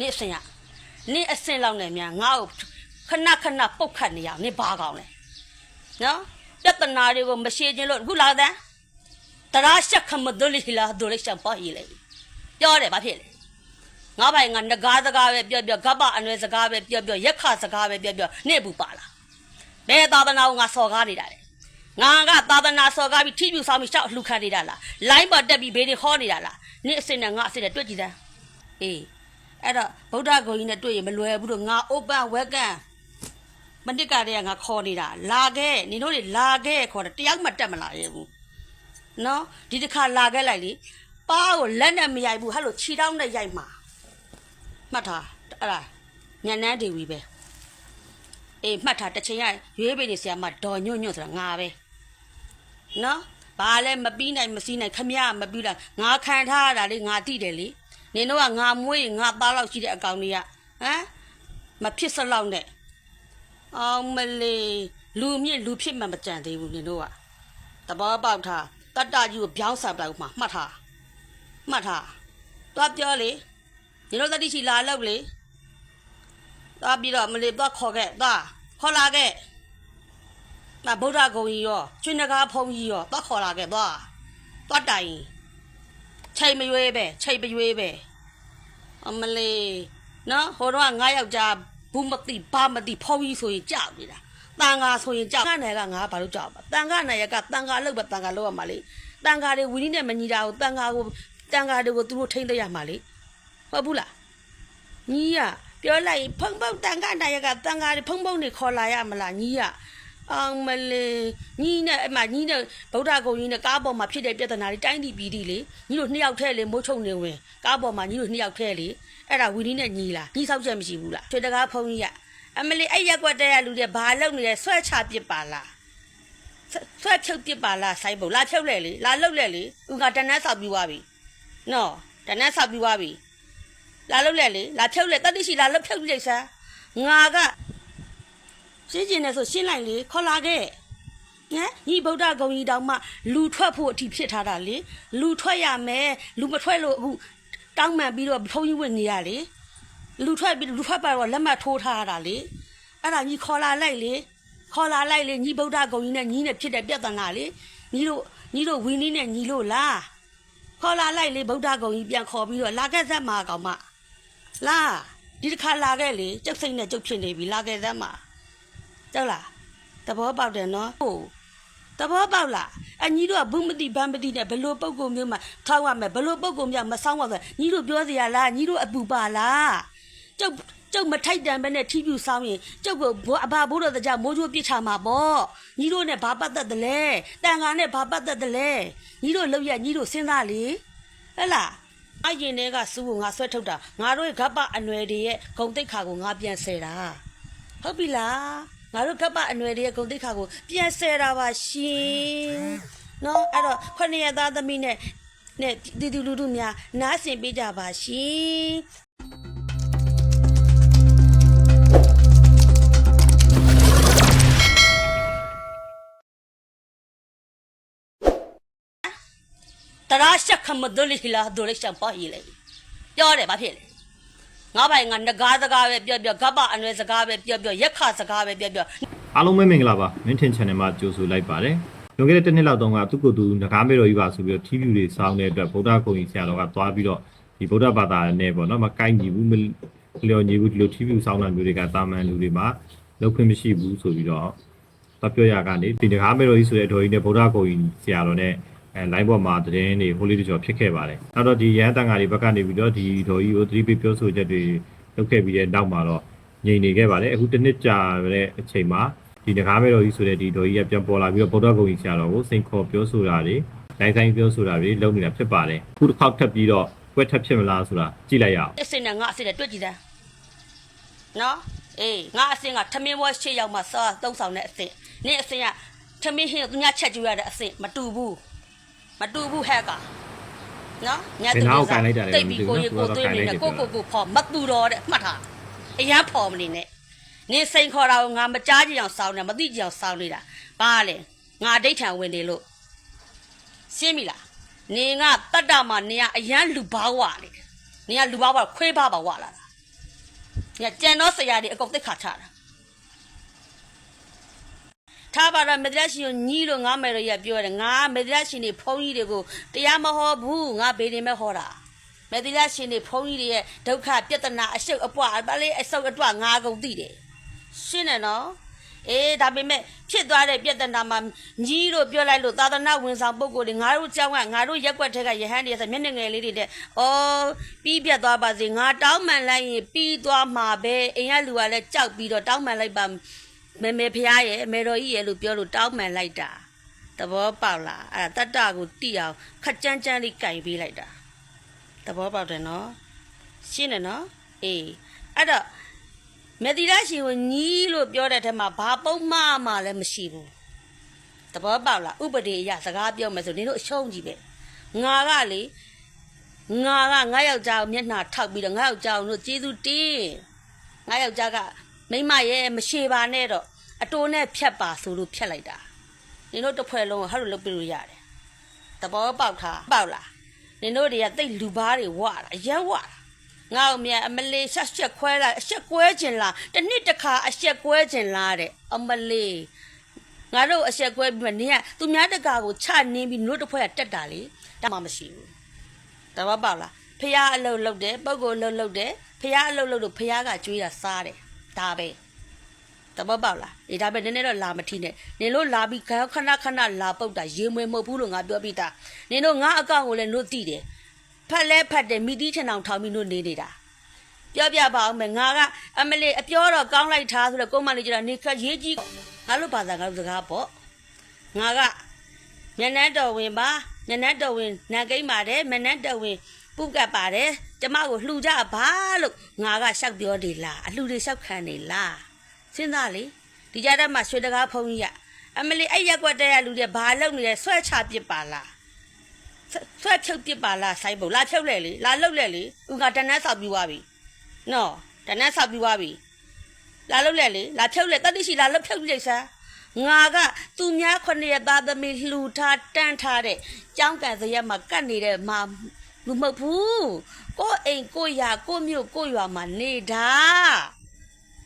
နင့်အစင်ကနင့်အစင်လောက်နဲ့များငါ့ကိုခဏခဏပုတ်ခတ်နေရအောင်နင့်ဘာကောင်းလဲနော်ပြဿနာတွေကိုမရှင်းချင်းလို့အခုလာတဲ့တရာရှက်ခမဒလိဟလာဒိုလိရှံပါဟီလေပြောတယ်ဘာဖြစ်လဲငါပိုင်ငါငကားစကားပဲပြောပြောဂပအနွယ်စကားပဲပြောပြောရက်ခစကားပဲပြောပြောနေဘူးပါလားဘယ်သာသနာကိုငါစော်ကားနေတာလဲငါကသာသနာစော်ကားပြီးထိပြူဆောင်ပြီးရှောက်လှူခံနေတာလားလိုင်းပေါ်တက်ပြီးဘေးတွေခေါ်နေတာလားနေအစင်နဲ့ငါအစင်နဲ့တွေ့ကြည့်တယ်အေး အဲ့တော့ဗုဒ္ဓဂုံကြီးနဲ့တွေ့ရင်မလွယ်ဘူးတော့ငါ open welcome မနစ်ကတည်းကငါခေါ်နေတာလာခဲ့နင်တို့တွေလာခဲ့ခေါ်တယ်တယောက်မှတက်မလာရဘူးနော်ဒီတစ်ခါလာခဲ့လိုက်လေပါးကိုလက်နဲ့မရိုက်ဘူးဟဲ့လို့ခြေထောက်နဲ့ရိုက်မှာမှတ်ထားအဲ့ဒါညနန်းဒေဝီပဲအေးမှတ်ထားတစ်ချိန်ရရွေးပိနေဆရာမဒေါ်ညွန့်ညွန့်ဆိုတာငါပဲနော်ဘာလဲမပြီးနိုင်မစည်းနိုင်ခမရမပြီးလိုက်ငါခံထားရတာလေငါတိတယ်လေ နင်တို့ကငါမွေးငါသားလောက်ရှိတဲ့အကောင်တွေကဟမ်မဖြစ်စလောက်နဲ့အောင်မလေးလူမြင့်လူဖြစ်မှမကြံသေးဘူးနင်တို့ကတဘောပေါက်ထားတတ္တကြီးကိုပြောင်းဆပ်လိုက်မှမှတ်ထားမှတ်ထားသွားပြောလေဒီလိုတတိရှိလာလောက်လေသွားပြီးတော့မလေးသွားခေါ်ခဲ့သွားခေါ်လာခဲ့ငါဗုဒ္ဓဂုံကြီးရောကျွန်းနဂါဖုံးကြီးရောသွားခေါ်လာခဲ့သွားသွားတိုင် ချိန်မရွေးပဲချိန်ပရွေးပဲအမလေးနော်ဟိုတော့ငါယောက်ျားဘူးမသိဘာမသိဖုံးကြီးဆိုရင်ကြောက်နေတာတန်ဃာဆိုရင်ကြောက်ခနဲ့ကငါဘာလို့ကြောက်ပါတန်ဃာနဲ့ရကတန်ဃာလောက်ပဲတန်ဃာလောက်ရမှာလေတန်ဃာတွေဝီနည်းနဲ့မညီတာကိုတန်ဃာကိုတန်ဃာတွေကိုသူတို့ထိမ့်သိရမှာလေဟုတ်ဘူးလားညီရပြောလိုက်ဖုံဖုံတန်ဃာနဲ့ရကတန်ဃာတွေဖုံဖုံတွေခေါ်လာရမလားညီရ အောင်မလေးညီနဲ့အမညီနဲ့ဗုဒ္ဓဂုံကြီးနဲ့ကားပေါ်မှာဖြစ်တဲ့ပြဿနာတွေတိုင်းတည်ပြီးဒီလေညီတို့နှစ်ယောက်ထဲလေမိုးချုံနေဝင်ကားပေါ်မှာညီတို့နှစ်ယောက်ထဲလေအဲ့ဒါဝီနီနဲ့ညီလားညီဆောက်ချက်မရှိဘူးလားချွေတကားဖုံကြီးရအမလေးအဲ့ရက်ကွက်တဲ့ရလူတွေဘာလုပ်နေလဲဆွဲချပစ်ပါလားဆွဆွဲဖြုတ်ပစ်ပါလားဆိုင်ပုံလာဖြုတ်လဲလေလာလှုပ်လဲလေသူကတန်းတန်းဆောက်ပြီးသွားပြီနော်တန်းတန်းဆောက်ပြီးသွားပြီလာလှုပ်လဲလေလာဖြုတ်လဲတတိရှိလာလှုပ်ဖြုတ်လိုက်စမ်းငါက ရှင်းကျင်နေဆိုရှင်းလိုက်လေခေါ်လာခဲ့ဟမ်ညီဗုဒ္ဓဂုံကြီးတောင်မှလူထွက်ဖို့အထိဖြစ်ထားတာလေလူထွက်ရမယ်လူမထွက်လို့အခုတောင်းမှန်ပြီးတော့ဖုန်းကြီးဝင်နေရလေလူထွက်ပြီးလူထွက်ပါတော့လက်မှတ်ထိုးထားရတာလေအဲ့ဒါညီခေါ်လာလိုက်လေခေါ်လာလိုက်လေညီဗုဒ္ဓဂုံကြီးနဲ့ညီနဲ့ဖြစ်တဲ့ပြဿနာလေညီတို့ညီတို့ဝင်းလေးနဲ့ညီလို့လားခေါ်လာလိုက်လေဗုဒ္ဓဂုံကြီးပြန်ခေါ်ပြီးတော့လာခဲ့သက်မှာကောင်မလာဒီတစ်ခါလာခဲ့လေကျုပ်စိတ်နဲ့ကျုပ်ဖြစ်နေပြီလာခဲ့သက်မှာ ကြောက်လားသဘောပေါက်တယ်နော်ဟုတ်သဘောပေါက်လားအညီတို့ကဘူးမတိဗမ်းမတိနဲ့ဘလို့ပုံကုမျိုးမှထောက်ရမယ်ဘလို့ပုံကုမျိုးမဆောင်းပါဆိုညီတို့ပြောစရာလားညီတို့အပူပါလားကျုပ်ကျုပ်မထိုက်တန်ပဲနဲ့ထီးပြူဆောင်းရင်ကျုပ်ကိုအဘဘိုးတော်တကြမိုးချိုးပြစ်ချမှာပေါ့ညီတို့နဲ့ဘာပတ်သက်တယ်လဲတန်ခါနဲ့ဘာပတ်သက်တယ်လဲညီတို့လောက်ရညီတို့စဉ်းစားလေဟဲ့လားအရင်တည်းကစူးကိုငါဆွဲထုတ်တာငါတို့ရဲ့ဂပအနွယ်တွေရဲ့ဂုံတိတ်ခါကိုငါပြန်ဆယ်တာဟုတ်ပြီလား ငါတို့ကပအနွယ်တွေရဲ့ဂုံတိတ်ခါကိုပြန်ဆယ်တာပါရှင်နော်အဲ့တော့ခொနည်းသားသမီးနဲ့နဲ့တီတီလူလူများနားဆင်ပေးကြပါရှင်တရာရှက်ခမဒလိဟလာဒိုလိရှံပါဟီလေပြောတယ်ဘာဖြစ်လဲ ငါပိုင်ငါငကားစကားပဲပြောပြောဂပအနွယ်စကားပဲပြောပြောရက်ခစကားပဲပြောပြောအားလုံးပဲမင်္ဂလာပါမင်းထင် channel မှာကြိုဆိုလိုက်ပါတယ်လွန်ခဲ့တဲ့တစ်နှစ်လောက်တုန်းကသူ့ကိုယ်သူငကားမဲတော်ကြီးပါဆိုပြီးတော့ TV တွေစောင်းတဲ့အတွက်ဗုဒ္ဓဂုံကြီးဆရာတော်ကသွားပြီးတော့ဒီဗုဒ္ဓဘာသာနဲ့ပေါ့နော်မကိုက်ညီဘူးမလျော်ညီဘူးဒီလို TV စောင်းတာမျိုးတွေကတာမန်လူတွေမှာလောက်ခွင့်မရှိဘူးဆိုပြီးတော့တော့ပြောရကနေဒီငကားမဲတော်ကြီးဆိုတဲ့တော်ကြီးနဲ့ဗုဒ္ဓဂုံကြီးဆရာတော်နဲ့ အဲ line ပေါ်မှာသတင်းတွေဟိုလေးတကျော်ဖြစ်ခဲ့ပါတယ်နောက်တော့ဒီရဟန်းတန်ဃာတွေဘက်ကနေပြီးတော့ဒီတော်ကြီးကိုသတိပေးပြောဆိုချက်တွေလုပ်ခဲ့ပြီးတဲ့နောက်မှာတော့ငြိမ်နေခဲ့ပါတယ်အခုတစ်နှစ်ကြာတဲ့အချိန်မှာဒီတကားမဲတော်ကြီးဆိုတဲ့ဒီတော်ကြီးကပြန်ပေါ်လာပြီးတော့ဗုဒ္ဓဂုံကြီးဆရာတော်ကိုစိန်ခေါ်ပြောဆိုတာတွေတိုင်းဆိုင်ပြောဆိုတာတွေလုပ်နေတာဖြစ်ပါတယ်အခုတစ်ခေါက်ထပ်ပြီးတော့ကွက်ထပ်ဖြစ်မလားဆိုတာကြည့်လိုက်ရအောင်အစ်စင်နဲ့ငါအစ်စင်နဲ့တွေ့ကြည့်တယ်နော်အေးငါအစ်စင်ကထမင်းဘွားရှေ့ရောက်မှစားသုံးဆောင်တဲ့အစ်စင်နင့်အစ်စင်ကထမင်းဟင်းသူများချက်ကျွေးရတဲ့အစ်စင်မတူဘူး မတူဘူးဟဲ့ကနော်ညတိတိတ်ပြီးကိုရီကိုသွေးနေနဲ့ကိုကိုကိုဖော်မတူတော့တဲ့မှတ်ထားအရန်ဖော်မနေနဲ့နင်စိန်ခေါ်တာကိုငါမကြားကြည့်အောင်စောင်းနေမသိကြည့်အောင်စောင်းနေတာဘာလဲငါအဋိဌံဝင်နေလို့ရှင်းပြီလားနင်ကတတ္တမှာနင်ကအရန်လူဘာဝနေတယ်နင်ကလူဘာဝခွေးဘာဘာဝလာတာညကြံတော့ဆရာတွေအကုန်သိခါချတာ ထားပါတော့မေတ္တာရှင်ကိုညီးလို့ငါမယ်ရရပြောတယ်ငါမေတ္တာရှင်တွေဖုန်းကြီးတွေကိုတရားမဟောဘူးငါဘေးတင်မဲ့ဟောတာမေတ္တာရှင်တွေဖုန်းကြီးတွေရဲ့ဒုက္ခပြဿနာအရှုပ်အပွားဗလေးအဆုပ်အတွငါကုန်သိတယ်ရှင်းတယ်နော်အေးဒါပေမဲ့ဖြစ်သွားတဲ့ပြဿနာမှာညီးလို့ပြောလိုက်လို့သာသနာဝင်ဆောင်ပုဂ္ဂိုလ်တွေငါတို့ကြောင်းကငါတို့ရက်ွက်ထက်ကယဟန်တွေဆိုမျက်နှာငယ်လေးတွေတဲ့အော်ပြီးပြတ်သွားပါစေငါတောင်းမှန်လိုက်ရင်ပြီးသွားမှာပဲအိမ်ကလူကလည်းကြောက်ပြီးတော့တောင်းမှန်လိုက်ပါ မေမေဖះရဲ့မေတော်ကြီးရဲ့လို့ပြောလို့တောင်းမှန်လိုက်တာသဘောပေါက်လားအဲ့ဒါတတ္တကိုတိအောင်ခက်ကြမ်းကြမ်းလေးကြိုင်ပေးလိုက်တာသဘောပေါက်တယ်နော်ရှင်းတယ်နော်အေးအဲ့တော့မေတိရရှင်ကိုညီးလို့ပြောတဲ့ထက်မှာဘာပုံမှန်မှလည်းမရှိဘူးသဘောပေါက်လားဥပဒေအရစကားပြောမယ်ဆိုနင်တို့အရှုံးကြီးပဲငါကလေငါကငါယောက်ျားကိုမျက်နှာထောက်ပြီးတော့ငါယောက်ျားကိုတို့ကျေးဇူးတင်းငါယောက်ျားက မိမရဲ့မရှိပါနဲ့တော့အတိုးနဲ့ဖြတ်ပါဆိုလို့ဖြတ်လိုက်တာနင်တို့တစ်ဖွဲ့လုံးကိုဟာလို့လုပ်ပြလို့ရတယ်သဘောပေါက်ထားပေါက်လားနင်တို့တွေကတိတ်လူဘာတွေဝါတာအရက်ဝါတာငါ့အမြအမလေးဆက်ချက်ခွဲလာအချက်ကွဲခြင်းလားတစ်နှစ်တစ်ခါအချက်ကွဲခြင်းလားတဲ့အမလေးငါတို့အဆက်ကွဲပြီးမှနင်ကသူများတကာကိုချနင်းပြီးနို့တစ်ဖွဲ့ကတက်တာလေတမမရှိဘူးတဘောပေါက်လားဖះအလုတ်လုတ်တယ်ပုပ်ကိုလှုပ်လှုပ်တယ်ဖះအလုတ်လုတ်လို့ဖះကကျွေးတာစားတယ် ဒါပဲတဘောပေါက်လားအေးဒါပဲနည်းနည်းတော့လာမထီနဲ့နင်တို့လာပြီးခဏခဏခဏလာပုတ်တာရေမွေမဟုတ်ဘူးလို့ငါပြောပြီးသားနင်တို့ငါအကောင့်ကိုလည်းနို့တိတယ်ဖက်လဲဖက်တယ်မိသီးထဏောင်ထောင်ပြီးနို့နေနေတာပြောပြပါအောင်မယ်ငါကအမလေးအပြောတော့ကောင်းလိုက်တာဆိုတော့ကိုမလေးကျတော့နေခက်ရေးကြီးငါတို့ဘာသာငါတို့စကားပေါ့ငါကညနန်းတော်ဝင်ပါည နန်းတော်ဝင်နန်ကိမ့်ပါတယ်မနန်းတော်ဝင်ပုကတ်ပါတယ်ကျမကိုလှူကြပါလို့ငါကရှောက်ပြောနေလားအလှူတွေရှောက်ခံနေလားစဉ်းစားလေဒီကြတဲ့မှာရွှေတကားဖုံးကြီးရအမလေးအဲ့ရက်ကွက်တဲ့ရလူတွေဘာလုပ်နေလဲဆွဲချပစ်ပါလားဆွဲဖြုတ်ပစ်ပါလားဆိုင်ပုံလာဖြုတ်လဲလေလာလှုပ်လဲလေဥကတန်းနဲ့ဆောက်ပြီးသွားပြီနော်တန်းနဲ့ဆောက်ပြီးသွားပြီလာလှုပ်လဲလေလာဖြုတ်လဲတတိရှိလာလှုပ်ဖြုတ်လိုက်စမ်း ငါကသူများခொနစ်သားသမီးလှူထားတန်းထားတဲ့ကြောင်းကန်စရက်မှာကတ်နေတဲ့မာလူမဟုတ်ဘူးကိုယ့်အိမ်ကိုယ့်ယာကိုယ့်မြို့ကိုယ့်ရွာမှာနေတာ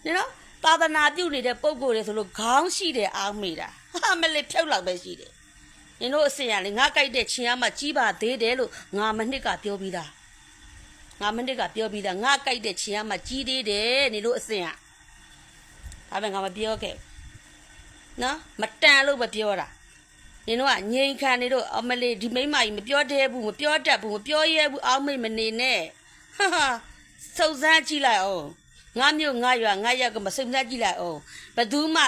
နော်သာသနာပြုနေတဲ့ပုံကိုယ်တွေဆိုလို့ခေါင်းရှိတယ်အားမေးတာဟာမလေးဖြုတ်လောက်ပဲရှိတယ်နင်တို့အစင်ရလေငါကြိုက်တဲ့ချင်းအားမှကြီးပါသေးတယ်လို့ငါမနစ်ကပြောပြီးသားငါမနစ်ကပြောပြီးသားငါကြိုက်တဲ့ချင်းအားမှကြီးသေးတယ်နင်တို့အစင်ရဒါပဲငါမပြောခဲ့ဘူး နော်မတန်လို့ပဲပြောတာနင်တို့ကငြိမ်ခံနေတို့အမလေးဒီမိန်းမကြီးမပြောသေးဘူးမပြောတတ်ဘူးမပြောရဲဘူးအောက်မိတ်မနေနဲ့ဟာဟာစုံစမ်းကြည့်လိုက်အောင်ငါမျိုးငါရွာငါရက်ကမစုံစမ်းကြည့်လိုက်အောင်ဘယ်သူမှ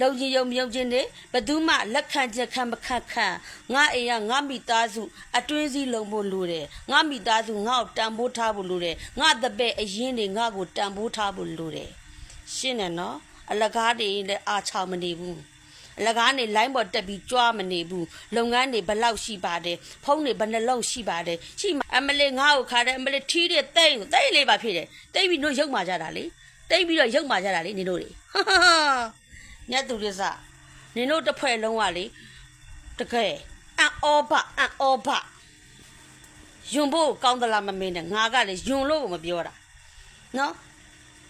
လုံကြီးယုံမြုံချင်းတွေဘယ်သူမှလက်ခံချက်ခံမခံခံငါအိမ်ကငါမိသားစုအတွင်းစည်းလုံးဖို့လိုတယ်ငါမိသားစုငါ့ကိုတန်ဖိုးထားဖို့လိုတယ်ငါတပည့်အရင်တွေငါ့ကိုတန်ဖိုးထားဖို့လိုတယ်ရှင်းတယ်နော် အလကားတွေလည်းအာချောင်မနေဘူးအလကားနေလိုင်းပေါ်တက်ပြီးကြွားမနေဘူးလုပ်ငန်းတွေဘယ်လောက်ရှိပါတယ်ဖုန်းတွေဘယ်နှလုံးရှိပါတယ်ရှိမှအမလေးငါ့ကိုခါတယ်အမလေးထီးတွေတိတ်တိတ်လေးပါဖြစ်တယ်တိတ်ပြီးတို့ရုပ်မာကြတာလေတိတ်ပြီးတော့ရုပ်မာကြတာလေနင်တို့တွေဟာဟာဟာညက်သူရစနင်တို့တစ်ဖွဲ့လုံးကလေတကယ်အန်အောဘအန်အောဘယွန်ဖို့ကောင်းသလားမမင်းနဲ့ငါကလေယွန်လို့ကိုမပြောတာနော်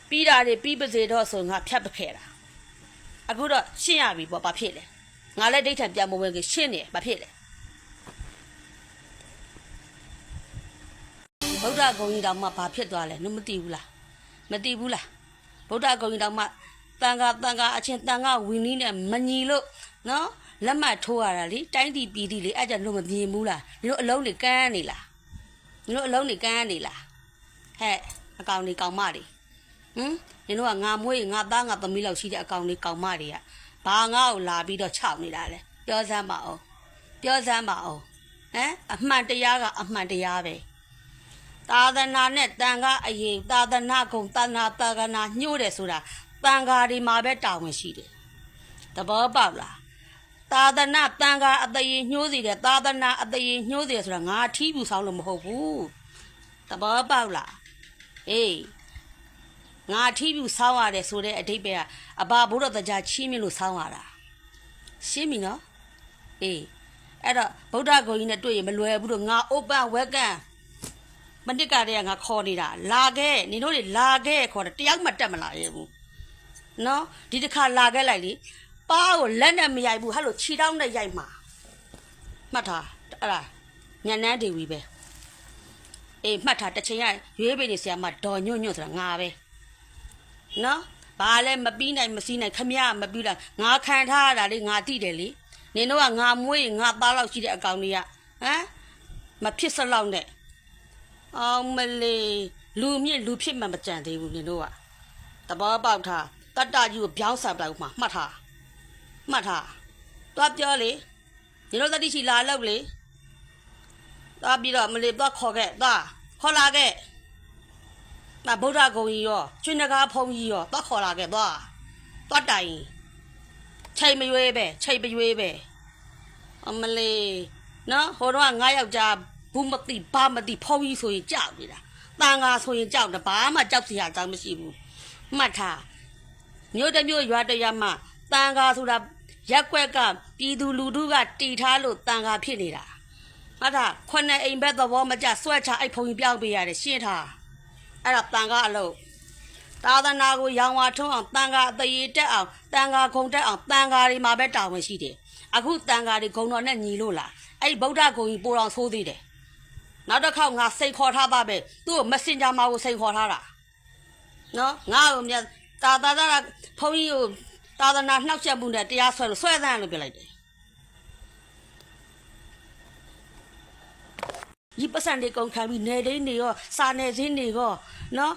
ပြီးတာတွေပြီးပါစေတော့ဆိုငါဖြတ်ပခဲ့တာအခုတော့ရှင်းရပြီပေါ့ဘာဖြစ်လဲငါလည်းဒိဋ္ဌံပြန်မဝင်ခင်ရှင်းနေဘာဖြစ်လဲဗုဒ္ဓဂုံကြီးတောင်မှဘာဖြစ်သွားလဲနင်မသိဘူးလားမသိဘူးလားဗုဒ္ဓဂုံကြီးတောင်မှတန်ခါတန်ခါအချင်းတန်ခါဝင်းနီးနဲ့မညီလို့နော်လက်မှတ်ထိုးရတာလေတိုင်းတီပြည်တီလေအဲ့ကြလို့မမြင်ဘူးလားညီတို့အလုံးတွေကန်းနေလားညီတို့အလုံးတွေကန်းနေလားဟဲ့အကောင်တွေကောင်မတွေ ဟမ်ညီတို့ကငါမွေးငါသားငါသမီးလောက်ရှိတဲ့အကောင်တွေကောင်မတွေကဘာငါ့ကိုလာပြီးတော့ခြောက်နေတာလဲပြောစမ်းပါအောင်ပြောစမ်းပါအောင်ဟမ်အမှန်တရားကအမှန်တရားပဲသာသနာနဲ့တန်ခါအရေးသာသနာကုံသာသနာတာကနာညှို့တယ်ဆိုတာတန်ခါဒီမှာပဲတာဝန်ရှိတယ်တဘောပေါက်လားသာသနာတန်ခါအတရေညှိုးစီတယ်သာသနာအတရေညှိုးစီတယ်ဆိုတာငါထီးဘူးဆောင်လို့မဟုတ်ဘူးတဘောပေါက်လားအေး ငါထီးဘူးဆောင်းရတယ်ဆိုတဲ့အတိတ်ပဲကအဘာဘုရားတရားချီးမြှင့်လို့ဆောင်းရတာရှင်းပြီနော်အေးအဲ့တော့ဗုဒ္ဓဂုံကြီးနဲ့တွေ့ရင်မလွယ်ဘူးလို့ငါ open welcome မနစ်ကတည်းကငါခေါ်နေတာလာခဲ့နင်တို့တွေလာခဲ့ခေါ်တယ်တယောက်မှတက်မလာရဲ့ဘူးနော်ဒီတစ်ခါလာခဲ့လိုက်လေပါကိုလက်နဲ့မရိုက်ဘူးဟဲ့လို့ခြေထောက်နဲ့ရိုက်မှာမှတ်ထားအဲ့ဒါညနန်းဒေဝီပဲအေးမှတ်ထားတစ်ချိန်ရရွေးပိနေဆရာမဒေါ်ညွန့်ညွန့်ဆိုတာငါပဲ နော်ဘာလဲမပြီးနိုင်မစည်းနိုင်ခမရမပြီးတာငါခံထားရတာလေငါတိတယ်လေနင်တို့ကငါမွေးငါသားလောက်ရှိတဲ့အကောင်တွေကဟမ်မဖြစ်စလောက်နဲ့အောင်မလေးလူမြင့်လူဖြစ်မှမကြံသေးဘူးနင်တို့ကတဘောပေါက်ထားတတ္တကြီးကိုပြောင်းစားပလိုက်မှမှတ်ထားမှတ်ထားသွားပြောလေနင်တို့တတိရှိလာလောက်လေသွားပြီးတော့မလေးသွားခေါ်ခဲ့သွားခေါ်လာခဲ့ ငါဗုဒ္ဓဂုံကြီးရောကျွန်းနဂါဖုံကြီးရောသွားခေါ်လာခဲ့သွားသွားတိုင်ချိန်မရွေးပဲချိန်မရွေးပဲအမလေးနော်ဟိုတော့ငါယောက်ျားဘူးမသိဘာမသိဖုံကြီးဆိုရင်ကြောက်နေတာတန်ငါဆိုရင်ကြောက်တယ်ဘာမှကြောက်စရာအကြောင်းမရှိဘူးမှတ်ထားမြို့တစ်မြို့ရွာတစ်ရွာမှာတန်ငါဆိုတာရက်ွက်ကပြည်သူလူထုကတီထားလို့တန်ငါဖြစ်နေတာမှတ်ထားခုနှစ်အိမ်ဘက်သဘောမကျဆွဲချအဲ့ဖုံကြီးပြောင်းပေးရတယ်ရှင်းထား အဲ့ဒါတန်ငါအလုပ်သာသနာကိုရောင်ဝါထုံးအောင်တန်ခါအသေးတက်အောင်တန်ခါခုံတက်အောင်တန်ခါတွေမှာပဲတာဝန်ရှိတယ်အခုတန်ခါတွေဂုံတော်နဲ့ညီလို့လားအဲ့ဒီဗုဒ္ဓဂုံကြီးပိုတော်ဆိုးသေးတယ်နောက်တစ်ခေါက်ငါစိတ်ခေါ်ထားပါပဲသူ့ကိုမက်ဆင်ဂျာမှာကိုစိတ်ခေါ်ထားတာနော်ငါ့ကိုမြတ်တာတာတာဖုန်းကြီးကိုသာသနာနှောက်ချက်မှုနဲ့တရားဆွဲလို့ဆွဲသန်းလို့ပြလိုက်တယ် ဒီပတ်စံတွေကုန်ခံပြီးနေဒိန်းတွေရောစာနယ်စင်းတွေရောနော်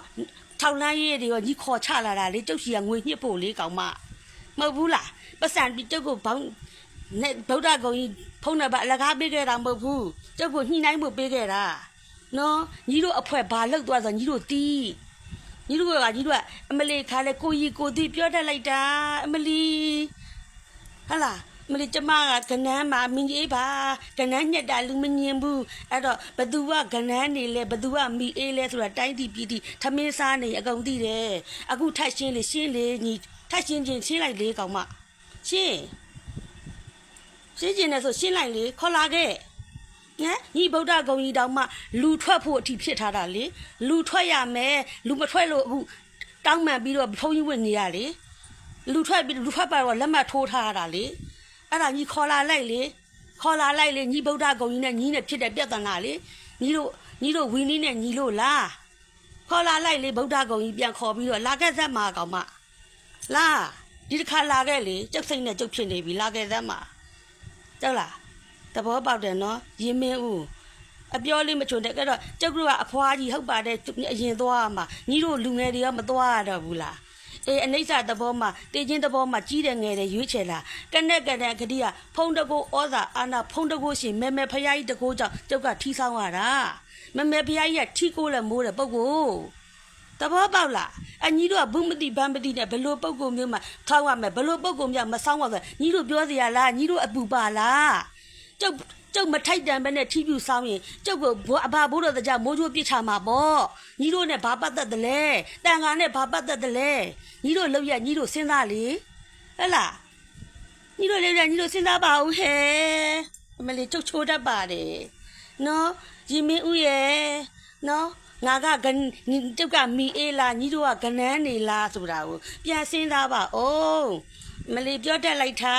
ထောက်လန်းရေးတွေရောညီခေါ်ချလာတာလေကျုပ်စီကငွေညှစ်ဖို့လေကောင်မမဟုတ်ဘူးလားပတ်စံပြီးကျုပ်ကိုဘောင်းနဲ့ဗုဒ္ဓဂုံကြီးဖုံးတယ်ဗအလကားပေးခဲ့တာမဟုတ်ဘူးကျုပ်ကိုညှိနှိုင်းဖို့ပေးခဲ့တာနော်ညီတို့အဖွဲဘာလောက်သွားဆိုညီတို့တီးညီတို့ကညီတို့ကအမလီခါလေကိုကြီးကိုတီးပြောတတ်လိုက်တာအမလီဟလာ မလေးကျမကကနန်းမှာမင်းကြီးပါကနန်းညက်တာလူမငင်ဘူးအဲ့တော့ဘသူကကနန်းနေလဲဘသူကမိအေးလဲဆိုတာတိုင်းတီပြည်တီထမင်းစားနေအကုန်သိတယ်အခုထတ်ရှင်းလေရှင်းလေညီထတ်ရှင်းချင်းရှင်းလိုက်လေကောင်မရှင်းရှင်းကျင်နေဆိုရှင်းလိုက်လေခေါ်လာခဲ့ဟမ်ညီဗုဒ္ဓဂုံကြီးတောင်မှလူထွက်ဖို့အထိဖြစ်ထားတာလေလူထွက်ရမယ်လူမထွက်လို့အခုတောင်းမှန်ပြီးတော့ဖုန်းကြီးဝင်နေရလေလူထွက်ပြီးလူထွက်ပါတော့လက်မှတ်ထိုးထားရတာလေ အဲ့ဒါညီခေါ်လာလိုက်လေခေါ်လာလိုက်လေညီဗုဒ္ဓဂုံကြီးနဲ့ညီနဲ့ဖြစ်တဲ့ပြဿနာလေညီတို့ညီတို့ဝင်းနီးနဲ့ညီလို့လားခေါ်လာလိုက်လေဗုဒ္ဓဂုံကြီးပြန်ခေါ်ပြီးတော့လာခဲ့သက်မှာကောင်မလာဒီတစ်ခါလာခဲ့လေကျုပ်စိတ်နဲ့ကျုပ်ဖြစ်နေပြီလာခဲ့သက်မှာကြောက်လားသဘောပေါက်တယ်နော်ရင်မင်းဦးအပြောလေးမချွန်တဲ့ကတော့ကျုပ်တို့ကအဖွားကြီးဟုတ်ပါတယ်အရင်သွားမှာညီတို့လူငယ်တွေကမသွားရတော့ဘူးလား အေးအနိစ္စသဘောမှာတည်ခြင်းသဘောမှာကြီးတယ်ငယ်တယ်ရွေးချယ်လာကနဲ့ကနဲ့ဂတိကဖုံတကိုဩဇာအာနာဖုံတကိုရှင်မဲမဲဖယားကြီးတကိုကြောင့်ကျုပ်ကထီဆောင်ရတာမဲမဲဖယားကြီးကထီကိုလည်းမိုးတယ်ပုပ်ကိုသဘောပေါက်လားအညီတို့ကဘုမတိဗမ်ပတိနဲ့ဘလို့ပုပ်ကိုမျိုးမှာထောက်ရမယ်ဘလို့ပုပ်ကိုမျိုးမဆောင်ပါဆိုညီတို့ပြောစရာလားညီတို့အပူပါလားကျုပ် ကျုပ်မထိုက်တန်ပဲနဲ့ထီပြူဆောင်ရင်ကျုပ်ကိုအဘဘိုးတော်တကြမိုးချိုးပြစ်ချမှာပေါ့ညီတို့နဲ့ဘာပတ်သက်တယ်လဲတန်ခါနဲ့ဘာပတ်သက်တယ်လဲညီတို့လောက်ရညီတို့စဉ်းစားလေဟဲ့လားညီတို့လည်းညီတို့စဉ်းစားပါဦးဟဲ့အမလေးကျုပ်ချိုးတတ်ပါတယ်နော်ရင်မင်းဦးရဲ့နော်ငါကဂန်ကျုပ်ကမီအေးလားညီတို့ကကနန်းနေလားဆိုတာကိုပြန်စဉ်းစားပါအောင် မလေးပြောတတ်လိုက်တာ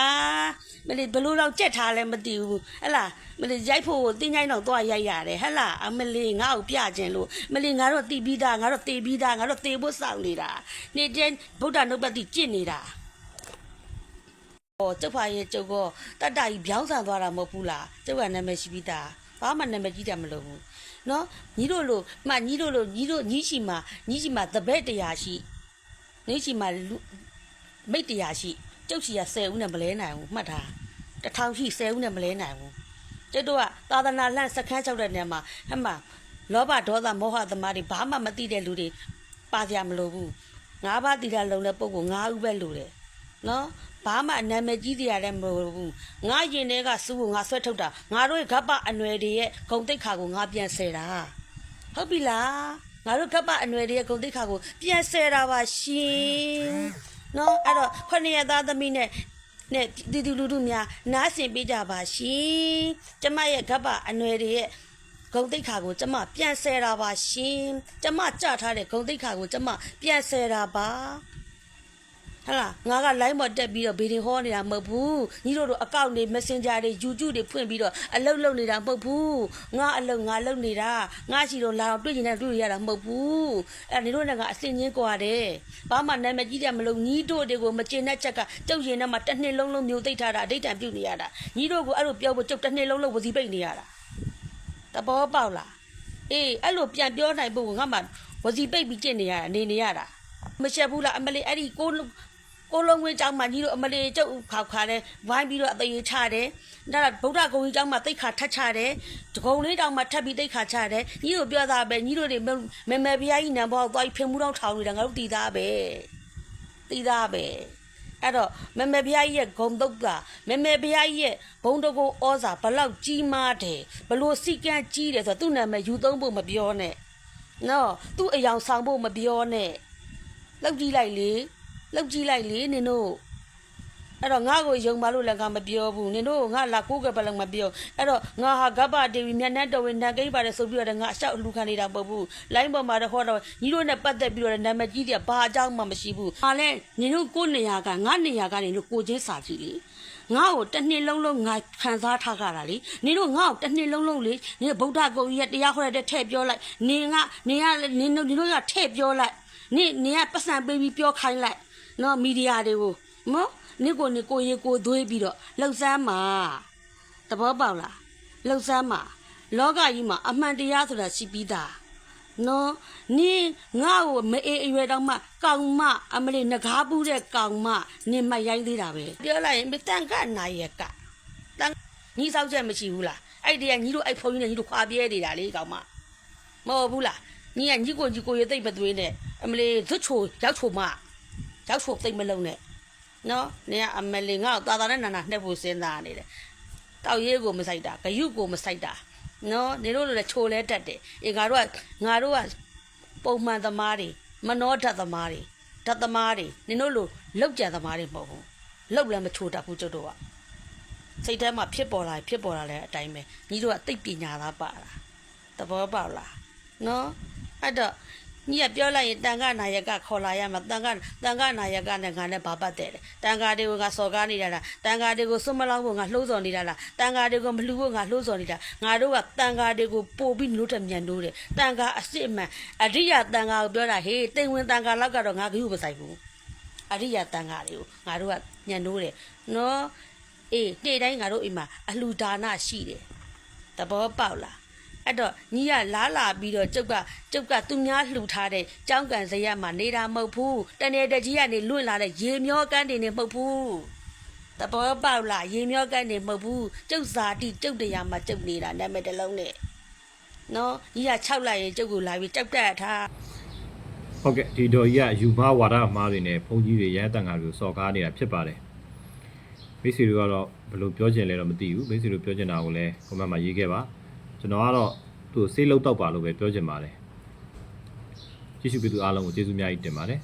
မလေးဘလို့တော့ကြက်ထားလဲမသိဘူးဟဲ့လားမလေးရိုက်ဖို့တင်းချိုင်းတော့သွားရိုက်ရတယ်ဟဲ့လားအမလေးငါ့ကိုပြခြင်းလို့မလေးငါတော့တီးပြီးသားငါတော့တေးပြီးသားငါတော့တေးဖို့စောင့်နေတာနေတဲ့ဗုဒ္ဓနုပ္ပတိကြင့်နေတာဟောကျုပ်ဖာရဲ့ကျုပ်ကတတ္တကြီးပြောင်းဆန်သွားတာမဟုတ်ဘူးလားကျုပ်ကနာမည်ရှိပြီးသားဘာမှနာမည်ကြီးတယ်မလို့ဘူးနော်ညီတို့လိုမှညီတို့လိုညီတို့ညီရှိမှာညီရှိမှာတပည့်တရားရှိညီရှိမှာလူမိတ်တရားရှိ ကျုပ်စီက10ဦးနဲ့မလဲနိုင်ဘူးမှတ်ထားတစ်ထောင်ရှိ10ဦးနဲ့မလဲနိုင်ဘူးကျုပ်တို့ကသာသနာလန့်စခန်းချောက်တဲ့နေရာမှာဟမ်မှာလောဘဒေါသမောဟသမားတွေဘာမှမသိတဲ့လူတွေပါကြမလို့ဘူးငါးပါးတည်တာလုံတဲ့ပုံကို၅ဦးပဲလို့တယ်နော်ဘာမှအနာမည်ကြီးစရာလည်းမလိုဘူးငါရင်ထဲကစူးကိုငါဆွဲထုတ်တာငါတို့ရဲ့ဂပအနွယ်တွေရဲ့ဂုံတိတ်ခါကိုငါပြန်ဆယ်တာဟုတ်ပြီလားငါတို့ဂပအနွယ်တွေရဲ့ဂုံတိတ်ခါကိုပြန်ဆယ်တာပါရှင် နော်အဲ့တော့ခொနည်းသားသမီးနဲ့နဲ့ဒီဒီလူလူများနားဆင်ပေးကြပါရှင်ကျမရဲ့ဂပအနွယ်တွေရဲ့ဂုံတိတ်ခါကိုကျမပြန်ဆဲတာပါရှင်ကျမကြထားတဲ့ဂုံတိတ်ခါကိုကျမပြန်ဆဲတာပါ ဟဟလားငါက line ပေါ်တက်ပြီးတော့ဗီဒီဟောနေတာမဟုတ်ဘူးညီတို့တို့အကောင့်တွေ messenger တွေ YouTube တွေဖွင့်ပြီးတော့အလုပ်လုပ်နေတာမဟုတ်ဘူးငါအလုပ်ငါလုပ်နေတာငါရှိတော့လာတော့တွေ့ကျင်တဲ့တွေ့ရတာမဟုတ်ဘူးအဲ့ဒါညီတို့နဲ့ကအစင်ချင်းကွာတယ်ဘာမှနာမည်ကြီးတယ်မလို့ညီတို့တွေကိုမကျင်တဲ့ချက်ကကျုပ်ရင်ထဲမှာတစ်နှစ်လုံးလုံးမျိုးသိပ်ထားတာအဋိဌံပြုတ်နေရတာညီတို့ကိုအဲ့လိုပြောဖို့ကျုပ်တစ်နှစ်လုံးလုံးဝစီပိတ်နေရတာတဘောပေါက်လားအေးအဲ့လိုပြန်ပြောနိုင်ဖို့ငါမှဝစီပိတ်ပြီးကျင့်နေရတာနေနေရတာမချက်ဘူးလားအမလေးအဲ့ဒီကိုလုံး ကိုလုံးဝင်းကျောင်းမှာညီတို့အမလေးကျုပ်ခောက်ခါလဲဝိုင်းပြီးတော့အသေးချတယ်ဒါကဗုဒ္ဓဂုံကြီးကျောင်းမှာတိတ်ခါထတ်ချတယ်ဒဂုံလေးတောင်မှာထပ်ပြီးတိတ်ခါချတယ်ညီတို့ပြောသားပဲညီတို့တွေမေမေဖျားကြီးနံဘောက်သွားပြီးဖင်မှုတော့ထောင်နေတာငါတို့တီးသားပဲတီးသားပဲအဲ့တော့မမေဖုရားကြီးရဲ့ဂုံတုတ်ကမမေဖုရားကြီးရဲ့ဘုံတကုတ်ဩဇာဘလောက်ကြီးမားတယ်ဘလို့စီကံကြီးတယ်ဆိုတော့သူ့နာမည်ယူသုံးဖို့မပြောနဲ့နော်သူ့အယောင်ဆောင်ဖို့မပြောနဲ့လောက်ကြည့်လိုက်လေ လောက်ကြည့်လိုက်လေနင်တို့အဲ့တော့ငါ့ကိုယုံပါလို့လည်းငါမပြောဘူးနင်တို့ငါလာကိုးကပ်လည်းမပြောအဲ့တော့ငါဟာဂဗ္ဗဒေဝီမြတ်နတ်တော်ဝင်နတ်ကိန်းပါတယ်ဆိုပြီးတော့ငါအလျှောက်လူခံနေတာမဟုတ်ဘူးလိုင်းပေါ်မှာတော့ဟောတော့ညီတို့နဲ့ပတ်သက်ပြီးတော့နာမည်ကြီးတယ်ဘာအကြောင်းမှမရှိဘူးဟာလဲနင်တို့ကိုနေရာကငါနေရာကနေလို့ကိုချင်းစာကြည့်လေငါ့ကိုတစ်နှစ်လုံးလုံးငါခံစားထားကြတာလေနင်တို့ငါ့ကိုတစ်နှစ်လုံးလုံးလေနင်ဗုဒ္ဓဂုံကြီးရဲ့တရားဟောရတဲ့ထည့်ပြောလိုက်နင်ကနင်ကနင်တို့နင်တို့ကထည့်ပြောလိုက်နင်နင်ကပတ်စံပေးပြီးပြောခိုင်းလိုက် နော်မီဒီယာတွေကိုနော်နင့်ကိုနင်ကိုရေကိုသွေးပြီးတော့လှုပ်ဆန်းမှာတဘောပေါက်လားလှုပ်ဆန်းမှာလောကကြီးမှာအမှန်တရားဆိုတာရှိပြီးသားနော်နင်ငါ့ကိုမအေးအရွယ်တော့မှကောင်မအမလေးငကားပူးတဲ့ကောင်မနင်မရိုင်းသေးတာပဲပြောလိုက်ရင်မတန်ကနိုင်ရကတန်ညီဆောက်ချက်မရှိဘူးလားအဲ့ဒီကညီတို့အဲ့ဖုန်းကြီးနဲ့ညီတို့ခွာပြဲနေတာလေကောင်မမဟုတ်ဘူးလားညီကညီကိုညီကိုရသိပ်မသွေးနဲ့အမလေးဇွတ်ချိုရောက်ချိုမ ရောက်ချိုသိပ်မလုံးနဲ့နော်နင်ကအမလေးငါ့ကိုတာတာနဲ့နာနာနှက်ဖို့စဉ်းစားနေတယ်တောက်ရဲကိုမဆိုင်တာဂယုကိုမဆိုင်တာနော်နေတို့လည်းချိုလဲတတ်တယ်အေးငါတို့ကငါတို့ကပုံမှန်သမားတွေမနှောဓာတ်သမားတွေဓာတ်သမားတွေနင်တို့လိုလောက်ကြံသမားတွေမဟုတ်ဘူးလောက်လည်းမချိုတတ်ဘူးကျုပ်တို့ကစိတ်ထဲမှာဖြစ်ပေါ်လာရင်ဖြစ်ပေါ်လာတဲ့အတိုင်းပဲညီတို့ကသိပ်ပညာသားပါလားသဘောပေါက်လားနော်အဲ့တော့ ညီကပြောလိုက်ရင်တန်ခနာယကခေါ်လာရမှာတန်ခတန်ခနာယကနဲ့ငါနဲ့ဘာပတ်တဲ့လဲတန်ခတွေကိုငါစော်ကားနေတာလားတန်ခတွေကိုစွတ်မလောင်းဖို့ငါလှုံ့ဆော်နေတာလားတန်ခတွေကိုမလှူဖို့ငါလှုံ့ဆော်နေတာငါတို့ကတန်ခတွေကိုပို့ပြီးလို့တမြန်လို့တယ်တန်ခအစ်စ်အမှန်အရိယတန်ခကိုပြောတာဟေးတိမ်ဝင်တန်ခလောက်ကတော့ငါကယူမဆိုင်ဘူးအရိယတန်ခတွေကိုငါတို့ကညံလို့တယ်နော်အေးနေ့တိုင်းငါတို့အိမ်မှာအလှူဒါနရှိတယ်သဘောပေါက်လား အဲ့တော့ညီကလားလာပြီးတော့ကျုပ်ကကျုပ်ကသူများလှူထားတဲ့ကြောင်းကန်စရက်မှာနေတာမဟုတ်ဘူးတနေ့တကြီးကနေလွင့်လာတဲ့ရေမျောကန်းတွေနေမဟုတ်ဘူးတဘောပေါက်လာရေမျောကန်းတွေမဟုတ်ဘူးကျုပ်ဇာတိကျုပ်တရားမှာကျုပ်နေတာနာမည်တစ်လုံးနဲ့နော်ညီက6လိုက်ရင်ကျုပ်ကိုလာပြီးကြောက်တက်ထားဟုတ်ကဲ့ဒီတော်ကြီးကယူမဝါဒအမားတွေနဲ့ဘုန်းကြီးတွေရဟန်းတန်ဃာတွေကိုစော်ကားနေတာဖြစ်ပါတယ်မိတ်ဆွေတို့ကတော့ဘယ်လိုပြောချင်လဲတော့မသိဘူးမိတ်ဆွေတို့ပြောချင်တာကိုလည်း comment မှာရေးခဲ့ပါ ကျွန်တော်ကတော့သူ့ကိုဆေးလောက်တော့ပါလို့ပဲပြောချင်ပါတယ်ကြည့်ရှုပေးသူအားလုံးကိုကျေးဇူးများကြီးတင်ပါတယ်